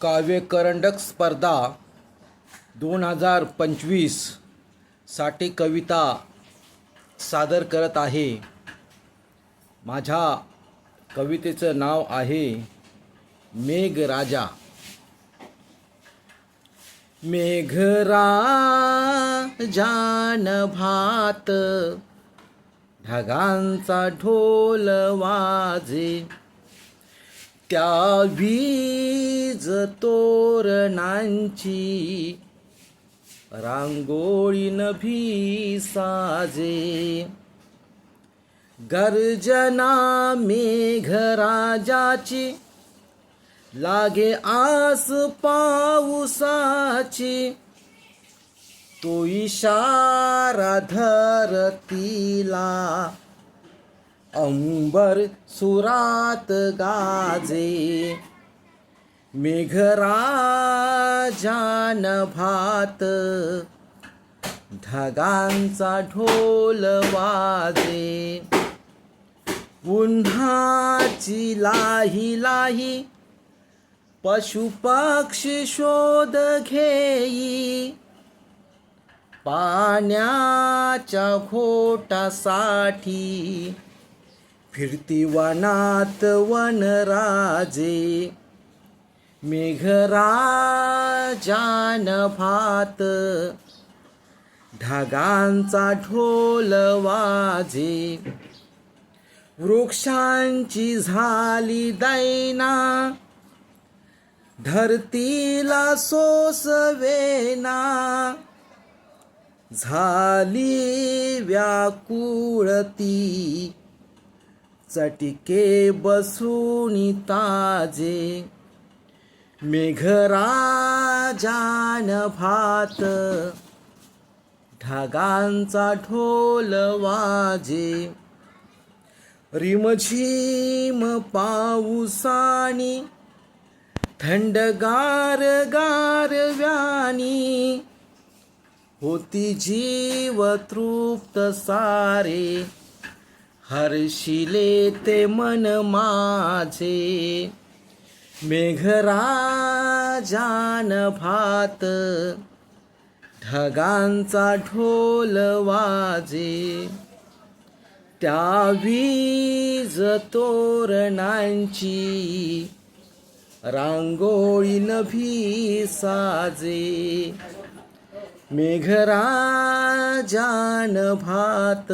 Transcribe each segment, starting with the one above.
काव्य करंडक स्पर्धा दोन हजार पंचवीससाठी कविता सादर करत आहे. माझ्या कवितेचं नाव आहे मेघराजा मेघराजान भात ढगांचा ढोल वाजे. त्या वीज तोरणांची रांगोळी नभी साजे. गर्जना मेघराजाची लागे आस पाऊसाची तो इशारा धरतीला अंबर सुरात गाजे. मेघराजान भात. ढगांचा ढोल वाजे. उन्हाची लाही लाही पशुपक्षी शोध घेई. पाण्याच्या घोटासाठी फिरती वनात वनराजे मेघराजान भात ढगांचा ढोल वाजे. वृक्षांची झाली दैना धरतीला सोसवेना. झाली व्याकुळती चटिके बसूनी ताजे. मेघराजान भात. ढगांचा ढोल वाजे. रिमझिम पाऊसानी. थंडगार गारव्यानी होती जीव तृप्त सारे. हर्षिले ते मन माझे. मेघराजान भात ढगांचा ढोल वाजे. त्या वीज तोरणांची रांगोळी नभी साजे. मेघराजान भात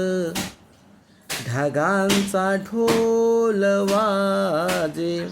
ढगांचा ढोल वाजे.